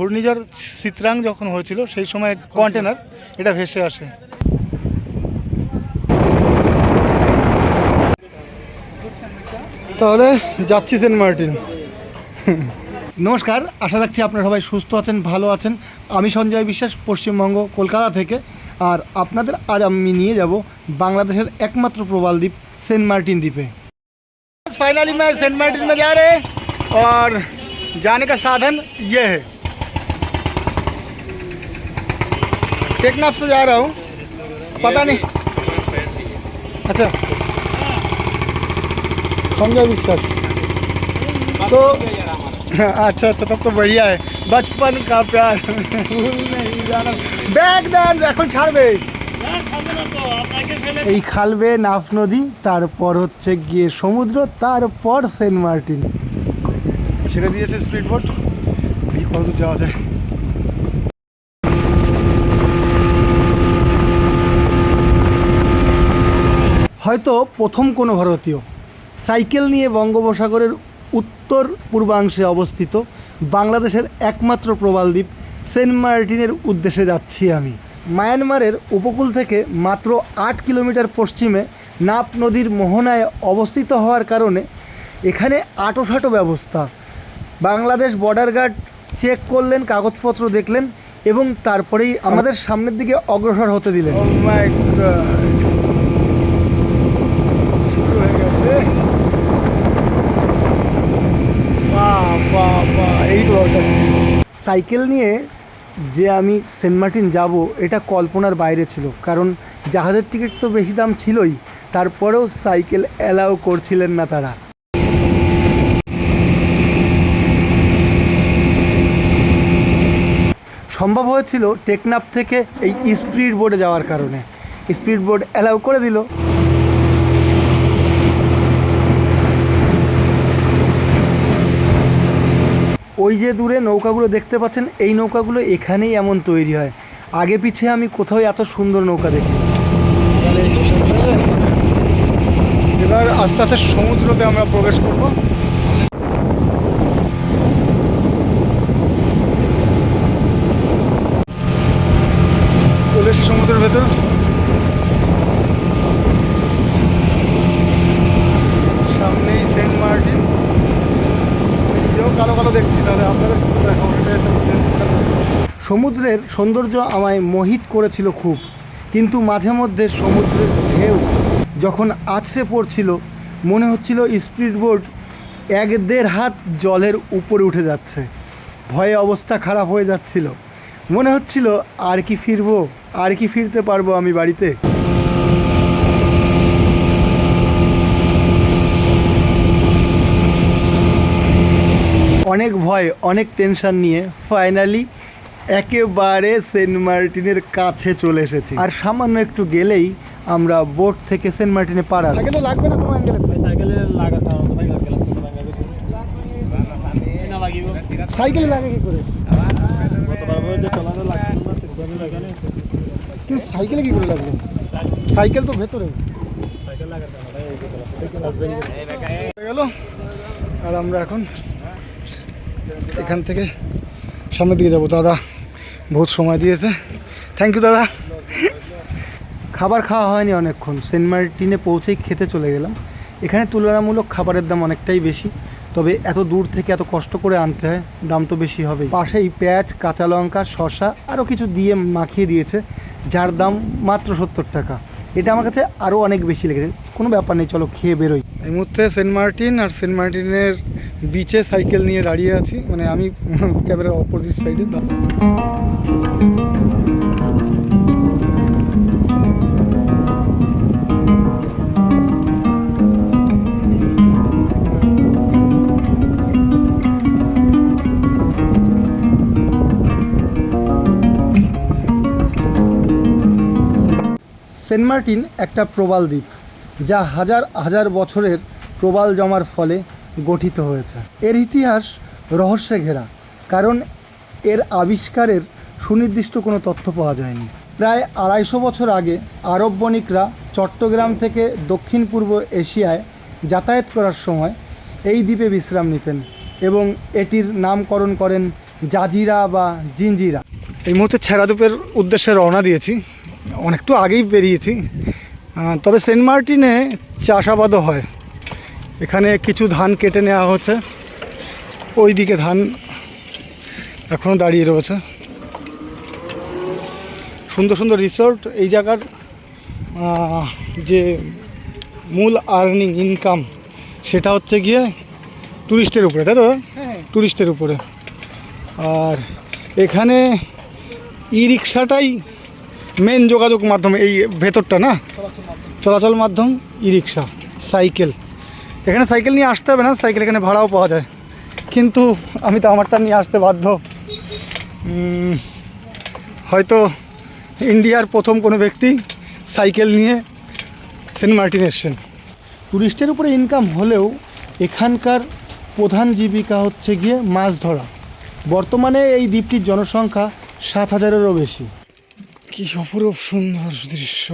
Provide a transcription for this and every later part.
ঘূর্ণিঝড় চিত্রাং যখন হয়েছিল সেই সময় কন্টেনার এটা ভেসে আসে তাহলে যাচ্ছি সেন্ট মার্টিন নমস্কার আশা রাখছি আপনারা সবাই সুস্থ আছেন ভালো আছেন আমি সঞ্জয় বিশ্বাস পশ্চিমবঙ্গ কলকাতা থেকে আর আপনাদের আজ আমি নিয়ে যাব বাংলাদেশের একমাত্র প্রবাল দ্বীপ সেন্ট মার্টিন দ্বীপে फाइनली मैं सेंट मार्टिन में जा रहे हैं और जाने का साधन ये है टेकनाफ से जा रहा हूँ पता नहीं अच्छा संजय विश्वास तो अच्छा अच्छा तब तो बढ़िया है बचपन का प्यार भूल नहीं जाना बैग देन এখন ছাড়বে এই খালবে নাফ নদী তারপর হচ্ছে গিয়ে সমুদ্র তারপর সেন্ট মার্টিন ছেড়ে দিয়েছে স্পিড বোট এই কতদূর যাওয়া যায় হয়তো প্রথম কোনো ভারতীয়। সাইকেল নিয়ে বঙ্গোপসাগরের উত্তর পূর্বাংশে অবস্থিত বাংলাদেশের একমাত্র প্রবাল দ্বীপ সেন্ট মার্টিনের উদ্দেশ্যে যাচ্ছি আমি। মায়ানমারের উপকূল থেকে মাত্র আট কিলোমিটার পশ্চিমে নাপ নদীর মোহনায় অবস্থিত হওয়ার কারণে এখানে আটোসাটো ব্যবস্থা। বাংলাদেশ বর্ডার গার্ড চেক করলেন, কাগজপত্র দেখলেন এবং তারপরেই আমাদের সামনের দিকে অগ্রসর হতে দিলেন শুরু হয়ে গেছে বাহ বাহ বাহ এই তো দরকার ছিল। সাইকেল নিয়ে যে আমি সেন্ট মার্টিন যাব, এটা কল্পনার বাইরে ছিল। কারণ জাহাজের টিকিট তো বেশি দাম ছিলই, তারপরেও সাইকেল অ্যালাউ করছিলেন না তারা। সম্ভব হয়েছিল টেকনাফ থেকে এই স্পিড বোর্ডে যাওয়ার কারণে। স্পিড বোর্ড অ্যালাউ করে দিল। ওই যে দূরে নৌকাগুলো দেখতে পাচ্ছেন, এই নৌকাগুলো এখানেই এমন তৈরি হয়। আগে পিছিয়ে আমি কোথাও এত সুন্দর নৌকা দেখি এবার আস্তে আস্তে সমুদ্রতে আমরা প্রবেশ করব চলে এসেছি সমুদ্রের ভেতর সামনেই সেন্ট মার্টিন নিজেও কালো কালো দেখছি তাহলে আপনাদের একটু দেখাবো এটা একটা হচ্ছে সমুদ্রের সৌন্দর্য আমায় মোহিত করেছিল খুব, কিন্তু মাঝে মধ্যে সমুদ্রের ঢেউ যখন আছড়ে পড়ছিল, মনে হচ্ছিল স্পিড বোট এক দেড় হাত জলের উপরে উঠে যাচ্ছে। ভয়ে অবস্থা খারাপ হয়ে যাচ্ছিল। মনে হচ্ছিল, আর কি ফিরবো, আর কি ফিরতে পারব আমি বাড়িতে? অনেক ভয়, অনেক টেনশন নিয়ে ফাইনালি একেবারে সেন্ট মার্টিনের কাছে চলে এসেছি। আর সামান্য একটু গেলেই আমরা বোট থেকে সেন্ট মার্টিনে পাড়া কিন্তু লাগবে না কোনো সাইকেলে লাগাতে হবে ভাই ক্লাস করতে ভাই না লাগিব সাইকেলে লাগে কি করে? কিন্তু সাইকেলে কি করে লাগবে সাইকেল তো ভেতরে। সাইকেল হয়ে গেল। আর আমরা এখন এখান থেকে সামনের দিকে যাব দাদা। বহুত সময় দিয়েছে। থ্যাংক ইউ দাদা। খাবার খাওয়া হয়নি অনেকক্ষণ। সেন্ট মার্টিনে পৌঁছেই খেতে চলে গেলাম। এখানে তুলনামূলক খাবারের দাম অনেকটাই বেশি। তবে এত দূর থেকে এত কষ্ট করে আনতে হয়, দাম তো বেশি হবে পাশেই পেঁয়াজ, কাঁচা লঙ্কা, শসা, আরও কিছু দিয়ে মাখিয়ে দিয়েছে, যার দাম মাত্র সত্তর টাকা। এটা আমার কাছে আরও অনেক বেশি লেগেছে। কোনো ব্যাপার নেই, চলো খেয়ে বেরোই। এই মুহূর্তে সেন্ট মার্টিন আর সেন্ট মার্টিনের বিচে সাইকেল নিয়ে দাঁড়িয়ে আছি। মানে আমি ক্যামেরার অপোজিট সাইডে সেন্ট মার্টিন একটা প্রবাল দ্বীপ, যা হাজার হাজার বছরের প্রবাল জমার ফলে গঠিত হয়েছে। এর ইতিহাস রহস্যে ঘেরা, কারণ এর আবিষ্কারের সুনির্দিষ্ট কোনো তথ্য পাওয়া যায়নি। প্রায় আড়াইশো বছর আগে আরব বণিকরা চট্টগ্রাম থেকে দক্ষিণ পূর্ব এশিয়ায় যাতায়াত করার সময় এই দ্বীপে বিশ্রাম নিতেন এবং এটির নামকরণ করেন জাজিরা বা জিঞ্জিরা এই মুহূর্তে ছেড়াদুপের উদ্দেশ্যে রওনা দিয়েছি। অনেকটু আগেই বেরিয়েছি। তবে সেন্ট মার্টিনে চাষাবাদও হয়। এখানে কিছু ধান কেটে নেওয়া হচ্ছে। ওই দিকে ধান এখনও দাঁড়িয়ে রয়েছে। সুন্দর সুন্দর রিসোর্ট এই জায়গার যে মূল আর্নিং ইনকাম সেটা হচ্ছে গিয়ে ট্যুরিস্টের উপরে তাই তো? ট্যুরিস্টের উপরে। আর এখানে ই রিক্সাটাই মেন যোগাযোগ মাধ্যম এই ভেতরটা না? চলাচল মাধ্যম। ই রিক্সা সাইকেল। এখানে সাইকেল নিয়ে আসতে হবে না সাইকেল এখানে ভাড়াও পাওয়া যায়। কিন্তু আমি তো আমারটা নিয়ে আসতে বাধ্য। হয়তো ইন্ডিয়ার প্রথম কোনো ব্যক্তি সাইকেল নিয়ে সেন্ট মার্টিন এসছেন। টুরিস্টের উপরে ইনকাম হলেও এখানকার প্রধান জীবিকা হচ্ছে গিয়ে মাছ ধরা। বর্তমানে এই দ্বীপটির জনসংখ্যা সাত হাজারেরও বেশি। কি অপরূপ সুন্দর দৃশ্য।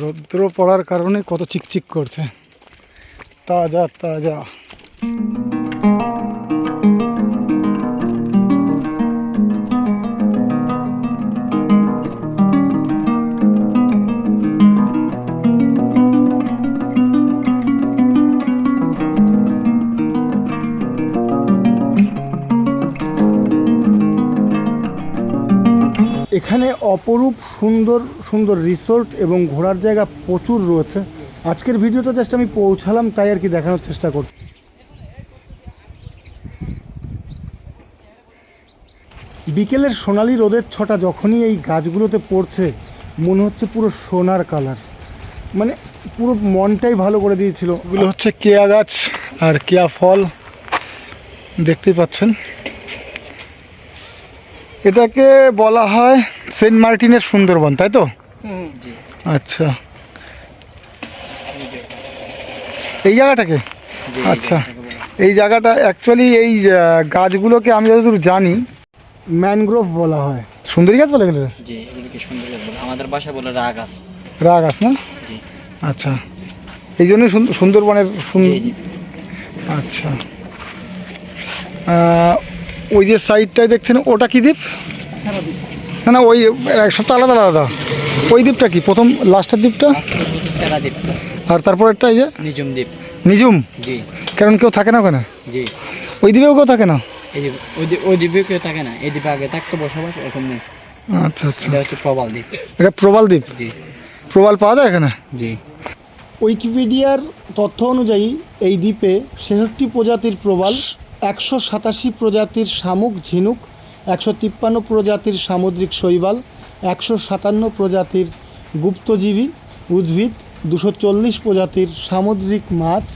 রৌদ্র পড়ার কারণে কত চিকচিক করছে। তাজা তাজা। এখানে অপরূপ সুন্দর সুন্দর রিসোর্ট এবং ঘোরার জায়গা প্রচুর রয়েছে। আজকের ভিডিওটা জাস্ট আমি পৌঁছালাম তাই আর কি দেখানোর চেষ্টা করছি। বিকেলের সোনালি রোদের ছটা যখনই এই গাছগুলোতে পড়ছে মনে হচ্ছে পুরো সোনার কালার। মানে পুরো মনটাই ভালো করে দিয়েছিল। এগুলো হচ্ছে কেয়া গাছ আর কেয়া ফল দেখতেই পাচ্ছেন। এটাকে বলা হয় সেন্ট মার্টিনের সুন্দরবন তাই তো? আচ্ছা। এই জায়গাটাকে? আচ্ছা। এই জায়গাটা অ্যাকচুয়ালি এই গাছগুলোকে আমি যতদূর জানি ম্যানগ্রোভ বলা হয়। সুন্দরী গাছ বলে গেলে জি এগুলোকে সুন্দর গাছ বলে। আমাদের বাসায় বলে রা গাছ রা গাছ না? আচ্ছা। এই জন্যই সুন- সুন্দরবনের জি আচ্ছা। ওই যে সাইডটায় দেখছেন ওটা কি দ্বীপ? না না ওই এক সবটা আলাদা আলাদা। ওই দ্বীপটা কি? প্রথম লাস্টের দ্বীপটা। আর তারপরেরটা এই যে? নিজুম দ্বীপ নিজুম জি। কারণ কেউ থাকে না ওখানে? জি। ওই দ্বীপেও কেউ থাকে না? এই দ্বীপ ওই দ্বীপ ওই দ্বীপে কেউ থাকে না। এই দ্বীপে আগে থাকতো বসবাস এরকম নেই। আচ্ছা আচ্ছা। এটা হচ্ছে প্রবাল দ্বীপ। এটা প্রবাল দ্বীপ? জি। প্রবাল পাওয়া যায় এখানে? জি। উইকিপিডিয়ার তথ্য অনুযায়ী এই দ্বীপে ছেষট্টি প্রজাতির প্রবাল একশো সাতাশি প্রজাতির শামুক ঝিনুক একশো তিপ্পান্ন প্রজাতির সামুদ্রিক শৈবাল একশো সাতান্ন প্রজাতির গুপ্তজীবী উদ্ভিদ দুশো চল্লিশ প্রজাতির সামুদ্রিক মাছ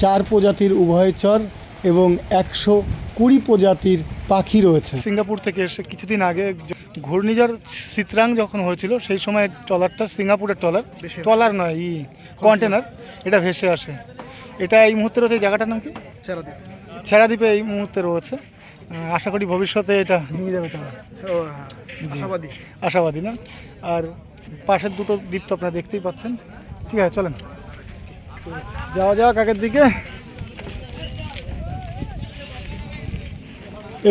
চার প্রজাতির উভয়চর এবং একশো কুড়ি প্রজাতির পাখি রয়েছে। সিঙ্গাপুর থেকে এসে কিছুদিন আগে ঘূর্ণিঝড় চিত্রাং যখন হয়েছিল সেই সময় ট্রলারটা সিঙ্গাপুরের ট্রলার। ট্রলার নয় ই কন্টেনার। এটা ভেসে আসে। এটা এই মুহূর্তে রয়েছে এই জায়গাটার নাম কি? ছেড়াদ্বীপ। ছেড়াদ্বীপে এই মুহূর্তে রয়েছে। আশা করি ভবিষ্যতে এটা নিয়ে যাবে তারা। আশাবাদী। আশাবাদী না? আর পাশের দুটো দ্বীপ তো আপনারা দেখতেই পাচ্ছেন। ঠিক আছে, চলেন। যাওয়া যাওয়া কাকের দিকে।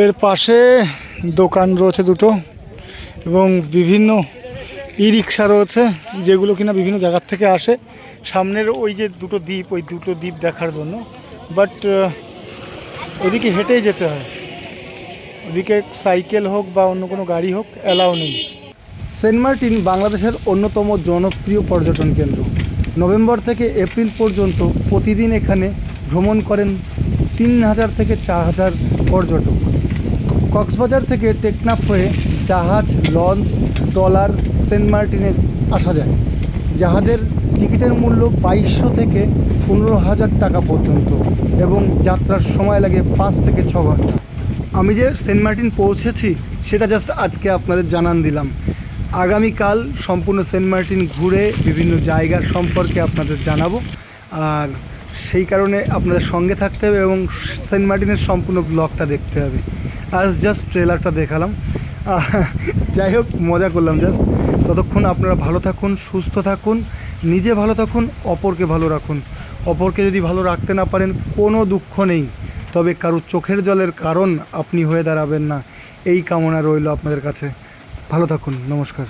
এর পাশে দোকান রয়েছে দুটো এবং বিভিন্ন ই রিক্সা রয়েছে, যেগুলো কিনা বিভিন্ন জায়গার থেকে আসে। সামনের ওই যে দুটো দ্বীপ, ওই দুটো দ্বীপ দেখার জন্য। বাট ওদিকে হেঁটেই যেতে হয়। ওদিকে সাইকেল হোক বা অন্য কোনো গাড়ি হোক, অ্যালাউ নেই। সেন্ট মার্টিন বাংলাদেশের অন্যতম জনপ্রিয় পর্যটন কেন্দ্র। নভেম্বর থেকে এপ্রিল পর্যন্ত প্রতিদিন এখানে ভ্রমণ করেন তিন হাজার থেকে চার হাজার পর্যটক। কক্সবাজার থেকে টেকনাফ হয়ে জাহাজ, লঞ্চ, ট্রলার, সেন্ট মার্টিনে আসা যায়। জাহাজের টিকিটের মূল্য বাইশশো থেকে পনেরো হাজার টাকা পর্যন্ত এবং যাত্রার সময় লাগে পাঁচ থেকে ছ ঘণ্টা। আমি যে সেন্ট মার্টিন পৌঁছেছি, সেটা জাস্ট আজকে আপনাদের জানান দিলাম। আগামীকাল সম্পূর্ণ সেন্ট মার্টিন ঘুরে বিভিন্ন জায়গার সম্পর্কে আপনাদের জানাব। আর সেই কারণে আপনাদের সঙ্গে থাকতে হবে এবং সেন্ট মার্টিনের সম্পূর্ণ ব্লগটা দেখতে হবে। আজ জাস্ট ট্রেলারটা দেখালাম। যাই হোক, মজা করলাম জাস্ট। ততক্ষণ আপনারা ভালো থাকুন, সুস্থ থাকুন, নিজে ভালো থাকুন, অপরকে ভালো রাখুন। অপরকে যদি ভালো রাখতে না পারেন, কোনো দুঃখ নেই। তবে কারও চোখের জলের কারণ আপনি হয়ে দাঁড়াবেন না। এই কামনা রইল আপনাদের কাছে। ভালো থাকুন নমস্কার।